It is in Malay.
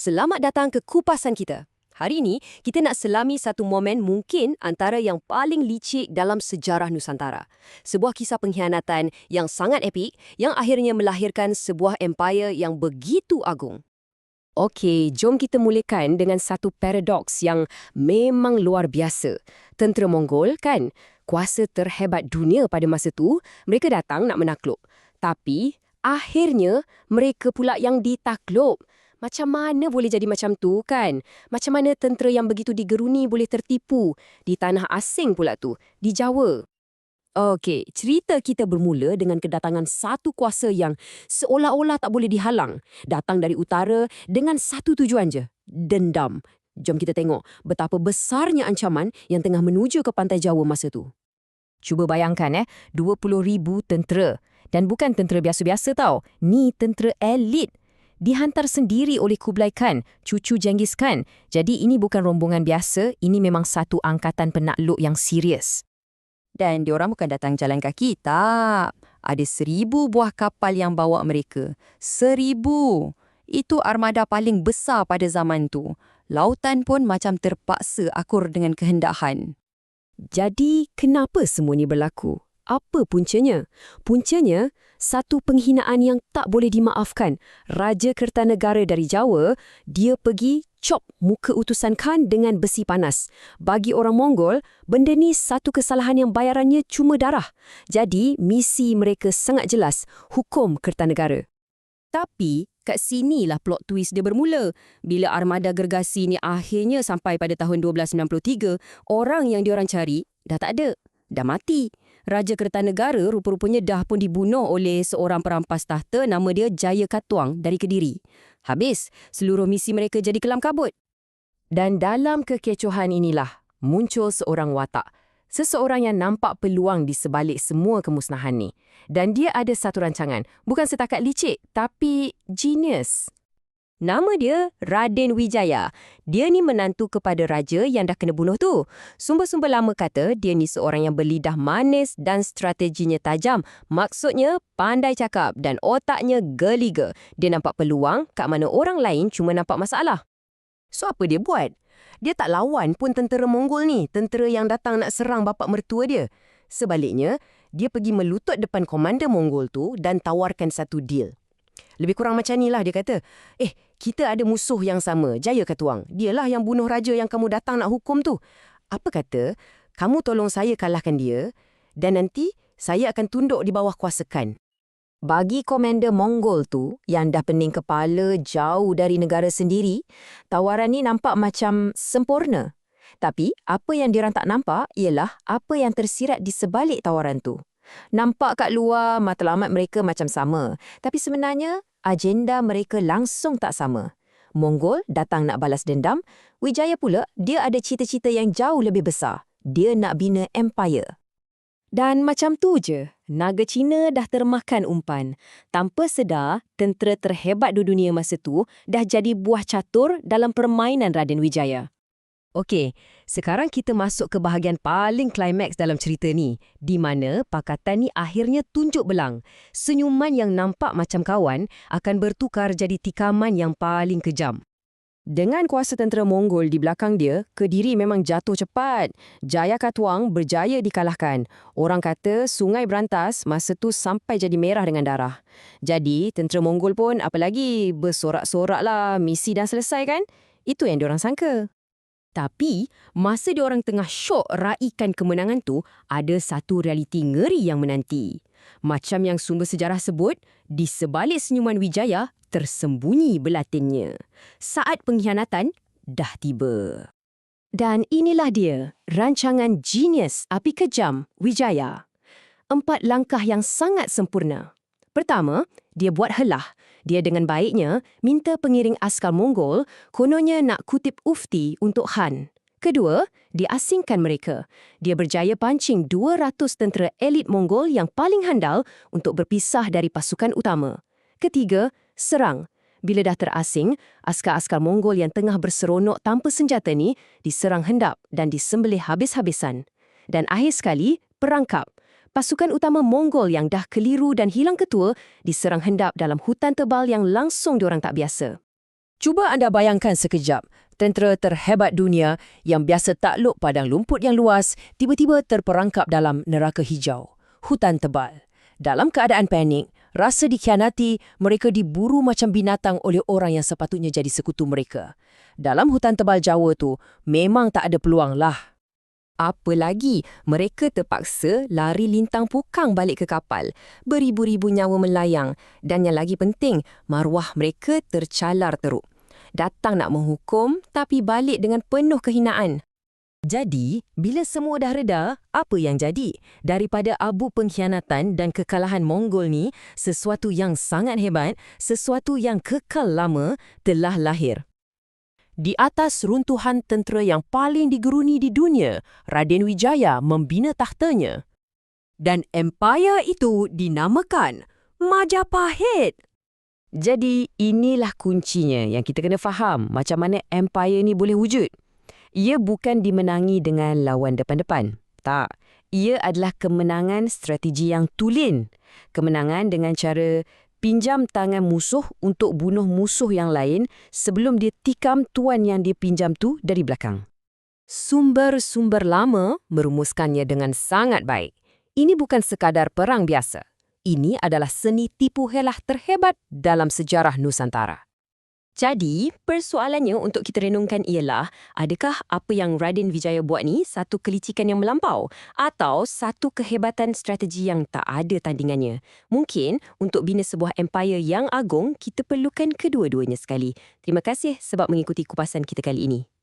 Selamat datang ke kupasan kita. Hari ini, kita nak selami satu momen mungkin antara yang paling licik dalam sejarah Nusantara. Sebuah kisah pengkhianatan yang sangat epik yang akhirnya melahirkan sebuah empire yang begitu agung. Okey, jom kita mulakan dengan satu paradoks yang memang luar biasa. Tentera Mongol, kan? Kuasa terhebat dunia pada masa tu, mereka datang nak menakluk. Tapi, akhirnya, mereka pula yang ditakluk. Macam mana boleh jadi macam tu, kan? Macam mana tentera yang begitu digeruni boleh tertipu? Di tanah asing pula tu, di Jawa. Okey, cerita kita bermula dengan kedatangan satu kuasa yang seolah-olah tak boleh dihalang. Datang dari utara dengan satu tujuan je, dendam. Jom kita tengok betapa besarnya ancaman yang tengah menuju ke pantai Jawa masa tu. Cuba bayangkan eh, 20,000 tentera. Dan bukan tentera biasa-biasa tau, ni tentera elit. Dihantar sendiri oleh Kublai Khan, cucu Genghis Khan. Jadi ini bukan rombongan biasa, ini memang satu angkatan penakluk yang serius. Dan diorang bukan datang jalan kaki, tak. Ada seribu buah kapal yang bawa mereka. Seribu! Itu armada paling besar pada zaman tu. Lautan pun macam terpaksa akur dengan kehendakan. Jadi, kenapa semua ini berlaku? Apa puncanya? Puncanya, satu penghinaan yang tak boleh dimaafkan. Raja Kertanegara dari Jawa, dia pergi cop muka utusan Khan dengan besi panas. Bagi orang Mongol, benda ni satu kesalahan yang bayarannya cuma darah. Jadi, misi mereka sangat jelas, hukum Kertanegara. Tapi, kat sinilah plot twist dia bermula. Bila armada gergasi ni akhirnya sampai pada tahun 1293, orang yang diorang cari dah tak ada, dah mati. Raja Kertanegara rupa-rupanya dah pun dibunuh oleh seorang perampas tahta nama dia Jaya Katuang dari Kediri. Habis, seluruh misi mereka jadi kelam kabut. Dan dalam kekecohan inilah muncul seorang watak. Seseorang yang nampak peluang di sebalik semua kemusnahan ni. Dan dia ada satu rancangan. Bukan setakat licik, tapi genius. Nama dia Raden Wijaya. Dia ni menantu kepada raja yang dah kena bunuh tu. Sumber-sumber lama kata dia ni seorang yang berlidah manis dan strateginya tajam. Maksudnya pandai cakap dan otaknya geliga. Dia nampak peluang kat mana orang lain cuma nampak masalah. So apa dia buat? Dia tak lawan pun tentera Mongol ni, tentera yang datang nak serang bapak mertua dia. Sebaliknya, dia pergi melutut depan komander Mongol tu dan tawarkan satu deal. Lebih kurang macam ni lah dia kata. Eh, kita ada musuh yang sama, Jaya Katuang. Dialah yang bunuh raja yang kamu datang nak hukum tu. Apa kata, kamu tolong saya kalahkan dia dan nanti saya akan tunduk di bawah kuasa Khan. Bagi komander Mongol tu yang dah pening kepala jauh dari negara sendiri, tawaran ni nampak macam sempurna. Tapi apa yang diorang tak nampak ialah apa yang tersirat di sebalik tawaran tu. Nampak kat luar matlamat mereka macam sama, tapi sebenarnya agenda mereka langsung tak sama. Mongol datang nak balas dendam, Wijaya pula dia ada cita-cita yang jauh lebih besar. Dia nak bina empire. Dan macam tu je, naga Cina dah termakan umpan. Tanpa sedar, tentera terhebat di dunia masa tu dah jadi buah catur dalam permainan Raden Wijaya. Okey, sekarang kita masuk ke bahagian paling klimaks dalam cerita ni, di mana pakatan ni akhirnya tunjuk belang. Senyuman yang nampak macam kawan akan bertukar jadi tikaman yang paling kejam. Dengan kuasa tentera Mongol di belakang dia, Kediri memang jatuh cepat. Jaya Katuang berjaya dikalahkan. Orang kata sungai berantas masa tu sampai jadi merah dengan darah. Jadi, tentera Mongol pun apalagi bersorak-sorak lah misi dah selesai kan? Itu yang diorang sangka. Tapi, masa diorang tengah syok raikan kemenangan tu, ada satu realiti ngeri yang menanti. Macam yang sumber sejarah sebut, di sebalik senyuman Wijaya, tersembunyi belatinnya. Saat pengkhianatan dah tiba. Dan inilah dia, rancangan genius api kejam Wijaya. Empat langkah yang sangat sempurna. Pertama, dia buat helah dia dengan baiknya minta pengiring askar Mongol kononnya nak kutip ufti untuk Han. Kedua, dia asingkan mereka. Dia berjaya pancing 200 tentera elit Mongol yang paling handal untuk berpisah dari pasukan utama. Ketiga, serang. Bila dah terasing, askar-askar Mongol yang tengah berseronok tanpa senjata ni diserang hendap dan disembelih habis-habisan. Dan akhir sekali, perangkap pasukan utama Mongol yang dah keliru dan hilang ketua diserang hendap dalam hutan tebal yang langsung diorang tak biasa. Cuba anda bayangkan sekejap, tentera terhebat dunia yang biasa takluk padang lumpur yang luas, tiba-tiba terperangkap dalam neraka hijau, hutan tebal. Dalam keadaan panik, rasa dikhianati, mereka diburu macam binatang oleh orang yang sepatutnya jadi sekutu mereka. Dalam hutan tebal Jawa tu, memang tak ada peluang lah. Apa lagi, mereka terpaksa lari lintang pukang balik ke kapal. Beribu-ribu nyawa melayang. Dan yang lagi penting, maruah mereka tercalar teruk. Datang nak menghukum, tapi balik dengan penuh kehinaan. Jadi, bila semua dah reda, apa yang jadi? Daripada abu pengkhianatan dan kekalahan Mongol ni, sesuatu yang sangat hebat, sesuatu yang kekal lama telah lahir. Di atas runtuhan tentera yang paling digeruni di dunia, Raden Wijaya membina tahtanya. Dan empayar itu dinamakan Majapahit. Jadi, inilah kuncinya yang kita kena faham macam mana empayar ni boleh wujud ia bukan dimenangi dengan lawan depan-depan. Tak. Ia adalah kemenangan strategi yang tulen. Kemenangan dengan cara pinjam tangan musuh untuk bunuh musuh yang lain sebelum dia tikam tuan yang dia pinjam tu dari belakang. Sumber-sumber lama merumuskannya dengan sangat baik. Ini bukan sekadar perang biasa. Ini adalah seni tipu helah terhebat dalam sejarah Nusantara. Jadi, persoalannya untuk kita renungkan ialah, adakah apa yang Raden Vijaya buat ni satu kelicikan yang melampau atau satu kehebatan strategi yang tak ada tandingannya? Mungkin untuk bina sebuah empire yang agung, kita perlukan kedua-duanya sekali. Terima kasih sebab mengikuti kupasan kita kali ini.